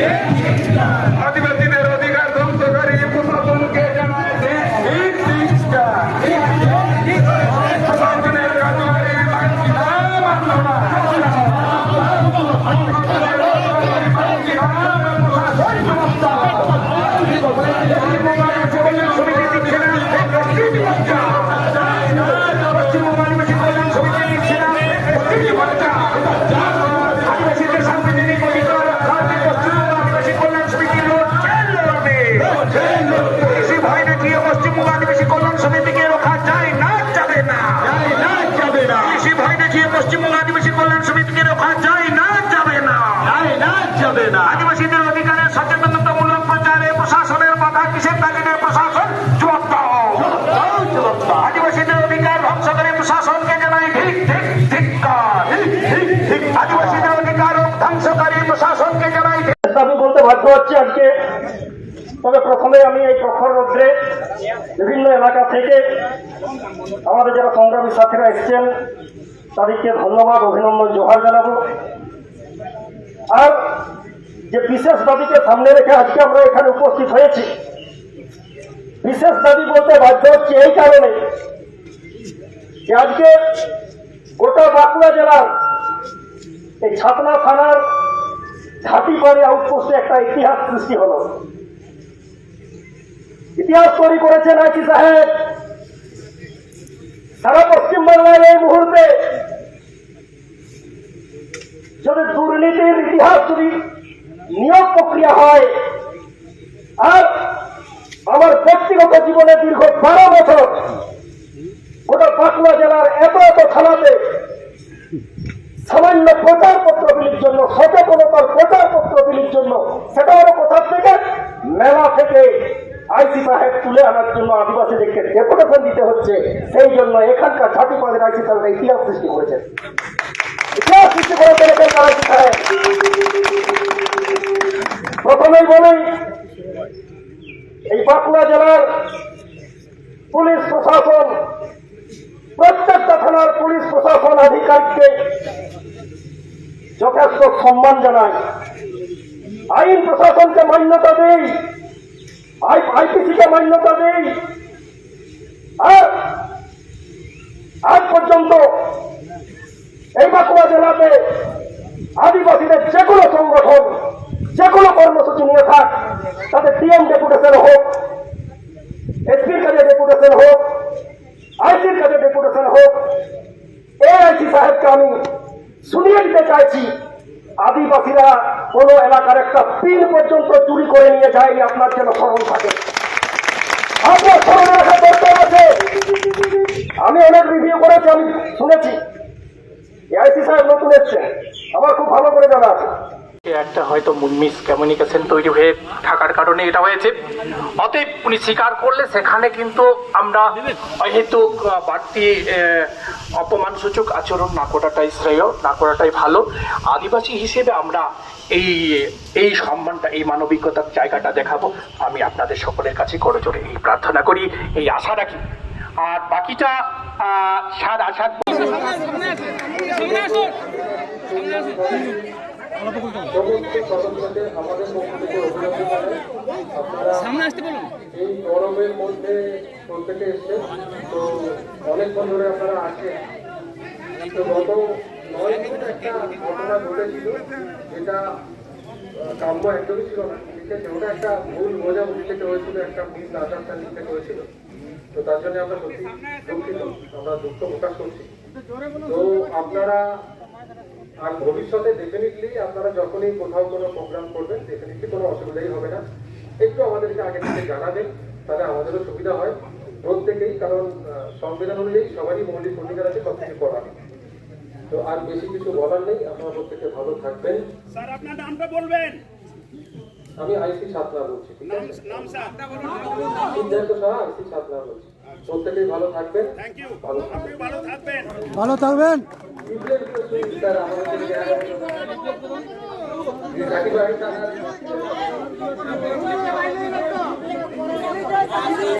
আদিবাসীদের কল্যাণ সমিতিকে যায় না যাবে না। যাবে না। কৃষি ভয় দেখিয়ে পশ্চিমবঙ্গ আদিবাসী কল্যাণ সমিতিকে রক্ষা যায় না যাবে না। না যাবে না। আদিবাসীদের অধিকারের সচেতনতামূলক প্রচারে প্রশাসনের বাধা কিসের তাগিদে প্রশাসন জবাব দাও। আদিবাসীদের অধিকার ধ্বংস করে প্রশাসনকে জানাই ঠিক ঠিক ধিক্কার। আদিবাসীদের অধিকার ধ্বংসকারী প্রশাসনকে জানাই তবে প্রথমে আমি এই প্রখর রোদ্রে বিভিন্ন এলাকা থেকে আমাদের যারা সংগ্রামী সাথীরা এসছেন, তাদেরকে ধন্যবাদ, অভিনন্দন, জোহার জানাব। আর যে বিশেষ দাবিকে সামনে রেখে আজকে আমরা এখানে উপস্থিত হয়েছি, বিশেষ দাবি বলতে বাধ্য হচ্ছে এই কারণে যে আজকে গোটা বাঁকুড়া জেলার এই ছাতনা থানার ঘাটিবাড়ি আউটপোস্টে একটা ইতিহাস সৃষ্টি হলো। ইতিহাস তৈরি করেছেন নাকি সাহেব। সারা পশ্চিমবাংলার এই মুহূর্তে যদি দুর্নীতির ইতিহাস যদি নিয়োগ প্রক্রিয়া হয়, আর আমার ব্যক্তিগত জীবনে দীর্ঘ বারো বছর গোটা বাঁকুড়া জেলার এত এত থানাতে সামান্য প্রচারপত্র বিলির জন্য সচেতনতার প্রচারপত্র বিলির জন্য সেটা হলো কোথা থেকে মেলা থেকে আইসি সাহেব তুলে আনার জন্য আদিবাসীদেরকে ডেপুটেশন দিতে হচ্ছে, সেই জন্য এখানকার ঝাঁটি পাদের আইসি সাহেব ইতিহাস সৃষ্টি করেছেন ইতিহাস সৃষ্টি করেছেন এখানকার আইসি সাহেব প্রথমেই বলি, এই বাঁকুড়া জেলার পুলিশ প্রশাসন, প্রত্যেকটা থানার পুলিশ প্রশাসন আধিকারিককে যথেষ্ট সম্মান জানায়। আইন প্রশাসনকে মান্যতা দেই। আইপিসিকে মান্যতা দেই। আর আজ পর্যন্ত এই বাঁকুড়া জেলাতে আদিবাসীদের যে কোনো সংগঠন, যে কোনো কর্মসূচি নিয়ে থাক তাদের ডিএম ডেপুটেশন হোক, এসপির কাছে ডেপুটেশন হোক, আইসির কাছে ডেপুটেশন হোক, এআইসি সাহেবকে আমি শুনিয়ে দিতে চাইছি, আদিবাসীরা কোন এলাকার একটা পিন পর্যন্ত চুরি করে নিয়ে যায়নি, আপনার যেন স্মরণ থাকে। আমি অনেক রিভিউ করেছি, আমি শুনেছি। এআইসি সাহেব নতুন এসছেন। আমার খুব ভালো করে জানা আছে। একটা হয়তো মিস কমিউনিকেশন তৈরি হয়ে থাকার কারণে এটা হয়েছে। অতএব উনি স্বীকার করলে সেখানে কিন্তু আমরা হয়তো বাড়তি অপমানসূচক আচরণ না করাটাই শ্রেয়, না করাটাই ভালো। আদিবাসী হিসেবে আমরা এই এই সম্মানটা, এই মানবিকতার জায়গাটা দেখাবো। আমি আপনাদের সকলের কাছে করজোরে এই প্রার্থনা করি, এই আশা রাখি। আর বাকিটা সার আশার সমস্ত সদস্যদের আমাদের পক্ষ থেকে অভিনন্দন জানাই আপনারা এই গরমের মধ্যে প্রত্যেকে এসছে। তো অনেকক্ষণ ধরে আপনারা আছেন তো গত নয় একটা ঘটনা ঘটেছিল যেটা কাম্য একদমই ছিল না। ঠিক আছে ওটা একটা ভুল বোঝাবুঝি থেকে হয়েছিল একটা মিস আন্ডারস্ট্যান্ডিং থেকে হয়েছিল। তো তার জন্য আমরা সত্যি দুঃখিত। আমরা দুঃখ প্রকাশ করছি। তো আপনারা আর ভবিষ্যতে ডেফিনেটলি আপনারা যখনই কোথাও কোনো প্রোগ্রাম করবেন ডেফিনেটলি কোনো অসুবিধাই হবে না। একটু আমাদেরকে আগে থেকে জানাবেন তাহলে আমাদেরও সুবিধা হয়। প্রত্যেকেই কারণ সংবিধান অনুযায়ী সবারই মৌলিক অধিকার আছে সব কিছু করার তো আর বেশি কিছু বলার নেই আপনারা প্রত্যেকে ভালো থাকবেন। স্যার আপনার নামটা বলবেন? আমি আইসি সাতনা বলছি ঠিক আছে? নাম স্যার সিদ্ধার্থ সাহা আইসি সাতনা বলছি। প্রত্যেকেই ভালো থাকবেন। ভালো থাকবেন। ভালো থাকবেন। আমাদের